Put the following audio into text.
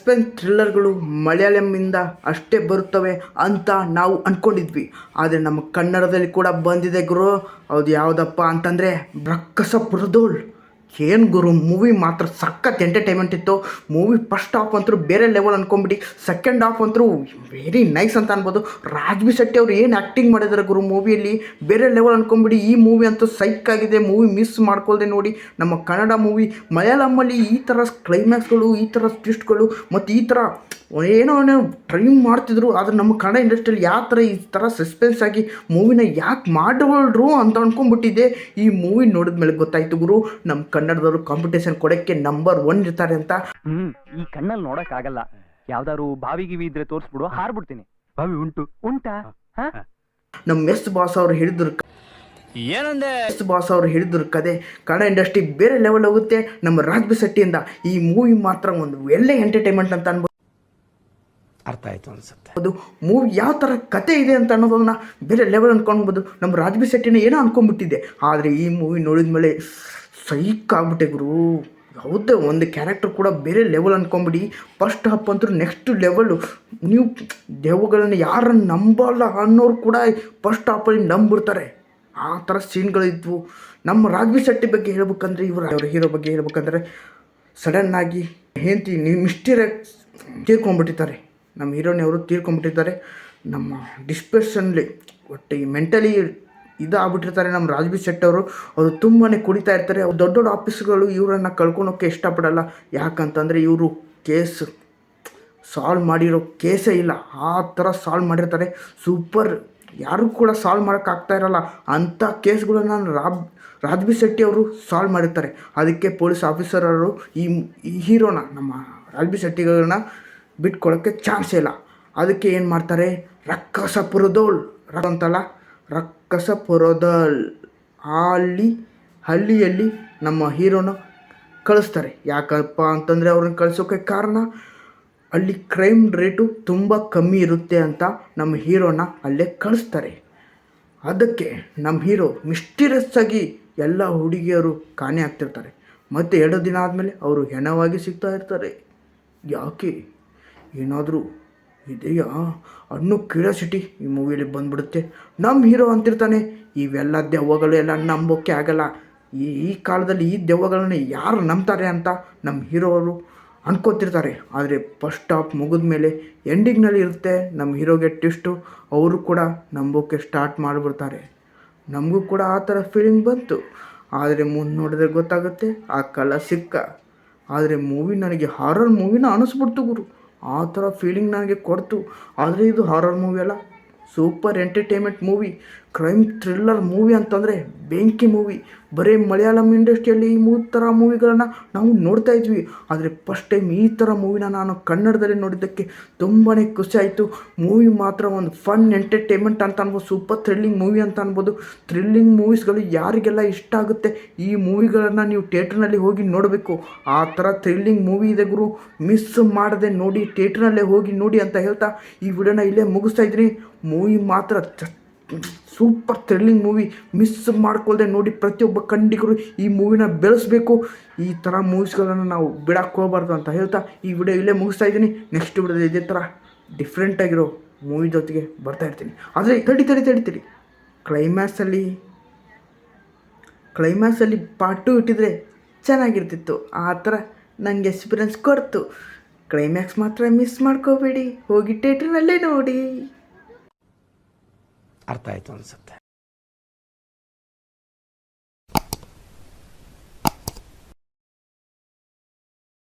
Suspense ಥ್ರಿಲ್ಲರ್ಗಳು ಮಲಯಾಳಂನಿಂದ ಅಷ್ಟೇ ಬರುತ್ತವೆ ಅಂತ ನಾವು ಅಂದ್ಕೊಂಡಿದ್ವಿ ಆದರೆ ನಮ್ಮ ಕನ್ನಡದಲ್ಲಿ ಕೂಡ ಬಂದಿದೆ ಗುರು. ಅದು ಯಾವುದಪ್ಪ ಅಂತಂದರೆ ಬ್ರಕ್ಕಸ ಪುರದೋಳ್. ಏನು ಗುರು ಮೂವಿ ಮಾತ್ರ ಸಖತ್ ಎಂಟರ್ಟೈನ್ಮೆಂಟ್ ಇತ್ತು. ಮೂವಿ ಫಸ್ಟ್ ಹಾಫ್ ಅಂತೂ ಬೇರೆ ಲೆವೆಲ್ ಅನ್ಕೊಂಬಿಟ್ಟು ಸೆಕೆಂಡ್ ಹಾಫ್ ಅಂತೂ ವೆರಿ ನೈಸ್ ಅಂತ ಅನ್ಬೋದು. ರಾಜ್ಬಿ ಶೆಟ್ಟಿ ಅವರು ಏನು ಆ್ಯಕ್ಟಿಂಗ್ ಮಾಡಿದ್ದಾರೆ ಗುರು ಮೂವಿಯಲ್ಲಿ ಬೇರೆ ಲೆವೆಲ್ ಅನ್ಕೊಂಬಿಡಿ ಈ ಮೂವಿ ಅಂತೂ ಸೈಕ್ ಆಗಿದೆ. ಮೂವಿ ಮಿಸ್ ಮಾಡ್ಕೊಳ್ದೆ ನೋಡಿ. ನಮ್ಮ ಕನ್ನಡ ಮೂವಿ ಮಲಯಾಳಮಲ್ಲಿ ಈ ಥರ ಕ್ಲೈಮ್ಯಾಕ್ಸ್ಗಳು ಈ ಥರ ಟ್ವಿಸ್ಟ್ಗಳು ಮತ್ತು ಈ ಥರ ಏನೋ ಏನೋ ಮಾಡ್ತಿದ್ರು. ಆದರೆ ನಮ್ಮ ಕನ್ನಡ ಇಂಡಸ್ಟ್ರಿಯಲ್ಲಿ ಯಾವ ಥರ ಈ ಥರ ಸಸ್ಪೆನ್ಸ್ ಆಗಿ ಮೂವಿನ ಯಾಕೆ ಮಾಡವಲ್ರು ಅಂತ ಅಂದ್ಕೊಂಬಿಟ್ಟಿದ್ದೆ ಈ ಮೂವಿ ನೋಡಿದ ಮೇಲೆ ಗೊತ್ತಾಯ್ತು ಗುರು ನಮ್ಮ ಕನ್ನಡದವರು ಕಾಂಪಿಟೇಷನ್ ಕೊಡಕ್ಕೆ ನಂಬರ್ ಒನ್ ಇರ್ತಾರೆ ಅಂತ. ಹ್ಮ್ ಈ ಕಣ್ಣಲ್ಲಿ ನೋಡಕ್ ಆಗಲ್ಲ ಯಾವ್ದಾದ್ರು ಬಾವಿ ಗಿವಿ ಇದ್ರೆ ತೋರಿಸ್ಬಿಡುವ ಹಾರ್ಬಿಡ್ತೀನಿ. ಬಾವಿ ಉಂಟು ಉಂಟಾ? ನಮ್ಮ ಎಸ್ ಬಾಸ್ ಅವ್ರು ಹೇಳಿದ್ರು ಏನಂದೆ? ಎಸ್ ಬಾಸ್ ಅವ್ರು ಹೇಳಿದ್ರು ಕದೆ ಕನ್ನಡ ಇಂಡಸ್ಟ್ರಿ ಬೇರೆ ಲೆವೆಲ್ ಹೋಗುತ್ತೆ ನಮ್ಮ ರಾಜ್ಬಿ ಶೆಟ್ಟಿಯಿಂದ ಈ ಮೂವಿ ಮಾತ್ರ ಒಂದು ಒಳ್ಳೆ ಎಂಟರ್ಟೈನ್ಮೆಂಟ್ ಅಂತ ಅನ್ಬೋದು. ಅರ್ಥ ಆಯ್ತು ಅನ್ಸುತ್ತೆ. ಅದು ಮೂವಿ ಯಾವ ಥರ ಕತೆ ಇದೆ ಅಂತ ಅನ್ನೋದನ್ನ ಬೇರೆ ಲೆವೆಲ್ ಅನ್ಕೊಳ್ಬೋದು ನಮ್ಮ ರಾಜ್ಬಿ ಶೆಟ್ಟಿನ ಏನೋ ಅನ್ಕೊಂಡ್ಬಿಟ್ಟಿದ್ದೆ ಆದರೆ ಈ ಮೂವಿ ನೋಡಿದ ಮೇಲೆ ಸೈಕ್ ಆಗ್ಬಿಟ್ಟೆ ಗುರು. ಯಾವುದೇ ಒಂದು ಕ್ಯಾರೆಕ್ಟರ್ ಕೂಡ ಬೇರೆ ಲೆವೆಲ್ ಅನ್ಕೊಂಬಿಡಿ. ಫಸ್ಟ್ ಹಪ್ ಅಂತೂ ನೆಕ್ಸ್ಟ್ ಲೆವೆಲು ನೀವು ದೇವಗಳನ್ನ ಯಾರನ್ನು ನಂಬಲ್ಲ ಅನ್ನೋರು ಕೂಡ ಫಸ್ಟ್ ಹಾಪಲ್ಲಿ ನಂಬಿಡ್ತಾರೆ ಆ ಥರ ಸೀನ್ಗಳಿದ್ವು ನಮ್ಮ ರಾಘವಿ ಶೆಟ್ಟಿ ಬಗ್ಗೆ ಹೇಳ್ಬೇಕಂದ್ರೆ ಇವರು ಅವ್ರ ಹೀರೋ ಬಗ್ಗೆ ಹೇಳ್ಬೇಕಂದ್ರೆ ಸಡನ್ನಾಗಿ ಹೆಂಡತಿ ನೀವು ಮಿಸ್ಟೀರಿಯಸ್ ತೀರ್ಕೊಂಡ್ಬಿಟ್ಟಿದ್ದಾರೆ. ನಮ್ಮ ಹೀರೋನವರು ತೀರ್ಕೊಂಡ್ಬಿಟ್ಟಿದ್ದಾರೆ. ನಮ್ಮ ಡಿಸ್ಪ್ರೆಷನ್ಲಿ ಒಟ್ಟು ಈ ಮೆಂಟಲಿ ಇದಾಗ್ಬಿಟ್ಟಿರ್ತಾರೆ. ನಮ್ಮ ರಾಜ್ಬಿ ಶೆಟ್ಟಿ ಅವರು ಅವರು ತುಂಬಾ ಕುಡಿತಾ ಇರ್ತಾರೆ. ಅವ್ರು ದೊಡ್ಡ ದೊಡ್ಡ ಆಫೀಸ್ಗಳು ಇವರನ್ನ ಕಳ್ಕೊಳೋಕ್ಕೆ ಇಷ್ಟಪಡಲ್ಲ. ಯಾಕಂತಂದರೆ ಇವರು ಕೇಸ್ ಸಾಲ್ವ್ ಮಾಡಿರೋ ಕೇಸೇ ಇಲ್ಲ. ಆ ಥರ ಸಾಲ್ವ್ ಮಾಡಿರ್ತಾರೆ. ಸೂಪರ್. ಯಾರೂ ಕೂಡ ಸಾಲ್ವ್ ಮಾಡೋಕ್ಕಾಗ್ತಾ ಇರಲ್ಲ. ಅಂಥ ಕೇಸ್ಗಳನ್ನು ರಾಬ್ ರಾಜ್ಬಿ ಶೆಟ್ಟಿ ಅವರು ಸಾಲ್ವ್ ಮಾಡಿರ್ತಾರೆ. ಅದಕ್ಕೆ ಪೊಲೀಸ್ ಆಫೀಸರ್ ಅವರು ಈ ಹೀರೋನ, ನಮ್ಮ ರಾಜ್ಬಿ ಶೆಟ್ಟಿಗಳನ್ನ ಬಿಟ್ಕೊಳ್ಳೋಕ್ಕೆ ಚಾನ್ಸೇ ಇಲ್ಲ. ಅದಕ್ಕೆ ಏನು ಮಾಡ್ತಾರೆ? ರಕ್ಕಸ ಪುರದೋಳ್ ರಕ್ ಅಂತಲ್ಲ ರಕ್ಕಸ ಪುರದೋಳ್ ಅಲ್ಲಿ ಹಳ್ಳಿಯಲ್ಲಿ ನಮ್ಮ ಹೀರೋನ ಕಳಿಸ್ತಾರೆ. ಯಾಕಪ್ಪ ಅಂತಂದರೆ ಅವ್ರನ್ನ ಕಳಿಸೋಕೆ ಕಾರಣ, ಅಲ್ಲಿ ಕ್ರೈಮ್ ರೇಟು ತುಂಬ ಕಮ್ಮಿ ಇರುತ್ತೆ ಅಂತ ನಮ್ಮ ಹೀರೋನ ಅಲ್ಲೇ ಕಳಿಸ್ತಾರೆ. ಅದಕ್ಕೆ ನಮ್ಮ ಹೀರೋ ಮಿಸ್ಟೀರಿಯಸ್ ಆಗಿ ಎಲ್ಲ ಹುಡುಗಿಯರು ಕಾಣೆ ಆಗ್ತಿರ್ತಾರೆ. ಮತ್ತು ಎರಡು ದಿನ ಆದಮೇಲೆ ಅವರು ಹೆಣವಾಗಿ ಸಿಗ್ತಾ ಇರ್ತಾರೆ. ಯಾಕೆ? ಏನಾದರೂ ಇದೆಯಾ? ಅನ್ನೋ ಕ್ಯೂರಿಯಾಸಿಟಿ ಈ ಮೂವಿಯಲ್ಲಿ ಬಂದ್ಬಿಡುತ್ತೆ. ನಮ್ಮ ಹೀರೋ ಅಂತಿರ್ತಾನೆ. ಇವೆಲ್ಲ ದೆವ್ವಗಳು ಎಲ್ಲ ನಂಬೋಕ್ಕೆ ಆಗಲ್ಲ. ಈ ಈ ಕಾಲದಲ್ಲಿ ಈ ದೆವ್ವಗಳನ್ನ ಯಾರು ನಂಬ್ತಾರೆ ಅಂತ ನಮ್ಮ ಹೀರೋ ಅವರು ಆದರೆ ಫಸ್ಟ್ ಸ್ಟಾಪ್ ಮುಗಿದ ಮೇಲೆ ಎಂಡಿಂಗ್ನಲ್ಲಿ ಇರುತ್ತೆ ನಮ್ಮ ಹೀರೋಗೆ ಟ್ವಿಸ್ಟು ಅವರು ಕೂಡ ನಂಬೋಕ್ಕೆ ಸ್ಟಾರ್ಟ್ ಮಾಡಿಬಿಡ್ತಾರೆ. ನಮಗೂ ಕೂಡ ಆ ಥರ ಫೀಲಿಂಗ್ ಬಂತು. ಆದರೆ ಮುಂದೆ ನೋಡಿದ್ರೆ ಗೊತ್ತಾಗುತ್ತೆ, ಆ ಕಲ ಸಿಕ್ಕ. ಆದರೆ ಮೂವಿ ನನಗೆ ಹಾರರ್ ಮೂವಿನ ಅನಿಸ್ಬಿಡ್ತು ಗುರು. ಆ ಥರ ಫೀಲಿಂಗ್ ನನಗೆ ಕೊಡ್ತು. ಆದರೆ ಇದು ಹಾರರ್ ಮೂವಿ ಅಲ್ಲ. Super entertainment movie crime thriller movie ಅಂತಂದರೆ ಬೆಂಕಿ ಮೂವಿ. ಬರೀ ಮಲಯಾಳಂ ಇಂಡಸ್ಟ್ರಿಯಲ್ಲಿ ಈ ಮೂ ಥರ ಮೂವಿಗಳನ್ನು ನಾವು ನೋಡ್ತಾ ಇದ್ವಿ. ಆದರೆ ಫಸ್ಟ್ ಟೈಮ್ ಈ ಥರ ಮೂವಿನ ನಾನು ಕನ್ನಡದಲ್ಲಿ ನೋಡಿದ್ದಕ್ಕೆ ತುಂಬಾ ಖುಷಿ ಆಯಿತು. ಮೂವಿ ಮಾತ್ರ ಒಂದು ಫನ್ ಎಂಟರ್ಟೈನ್ಮೆಂಟ್ ಅಂತ ಅನ್ಬೋದು, ಸೂಪರ್ ಥ್ರಿಲ್ಲಿಂಗ್ ಮೂವಿ ಅಂತ ಅನ್ಬೋದು. ಥ್ರಿಲ್ಲಿಂಗ್ ಮೂವೀಸ್ಗಳು ಯಾರಿಗೆಲ್ಲ ಇಷ್ಟ ಆಗುತ್ತೆ ಈ ಮೂವಿಗಳನ್ನು ನೀವು ಥಿಯೇಟ್ರ್ನಲ್ಲಿ ಹೋಗಿ ನೋಡಬೇಕು. ಆ ಥರ ಥ್ರಿಲ್ಲಿಂಗ್ ಮೂವಿ ಇದೆ ಗುರು, ಮಿಸ್ ಮಾಡದೆ ನೋಡಿ ಥಿಯೇಟ್ರ್ನಲ್ಲೇ ಹೋಗಿ ನೋಡಿ ಅಂತ ಹೇಳ್ತಾ ಈ ವಿಡಿಯೋನ ಇಲ್ಲೇ ಮುಗಿಸ್ತಾ ಇದ್ದೀನಿ ಮೂವಿ ಮಾತ್ರ ಸೂಪರ್ ಥ್ರಿಲ್ಲಿಂಗ್ ಮೂವಿ ಮಿಸ್ ಮಾಡ್ಕೊಳ್ದೆ ನೋಡಿ ಪ್ರತಿಯೊಬ್ಬ ಖಂಡಿಗರು ಈ ಮೂವಿನ ಬೆಳೆಸಬೇಕು. ಈ ಥರ ಮೂವೀಸ್ಗಳನ್ನು ನಾವು ಬಿಡಕ್ಕೆ ಅಂತ ಹೇಳ್ತಾ ಈ ವಿಡಿಯೋ ಇಲ್ಲೇ ಮುಗಿಸ್ತಾ ಇದ್ದೀನಿ. ನೆಕ್ಸ್ಟ್ ವಿಡಿಯೋ ಇದೇ ಥರ ಡಿಫ್ರೆಂಟಾಗಿರೋ ಮೂವಿ ಜೊತೆಗೆ ಬರ್ತಾ ಇರ್ತೀನಿ. ಆದರೆ ತಡಿ ತಡಿ ತಡಿ ತಡಿ. ಕ್ಲೈಮ್ಯಾಕ್ಸಲ್ಲಿ ಕ್ಲೈಮ್ಯಾಕ್ಸಲ್ಲಿ ಪಾರ್ಟ್ ಟು ಇಟ್ಟಿದ್ರೆ ಚೆನ್ನಾಗಿರ್ತಿತ್ತು. ಆ ಥರ ನನಗೆ ಎಕ್ಸ್ಪೀರಿಯನ್ಸ್ ಕೊಡ್ತು. ಕ್ಲೈಮ್ಯಾಕ್ಸ್ ಮಾತ್ರ ಮಿಸ್ ಮಾಡ್ಕೋಬೇಡಿ. ಹೋಗಿ ಥೇಟ್ರಿನಲ್ಲೇ ನೋಡಿ. ಅರ್ಥ ಆಯಿತು ಅನ್ಸುತ್ತೆ.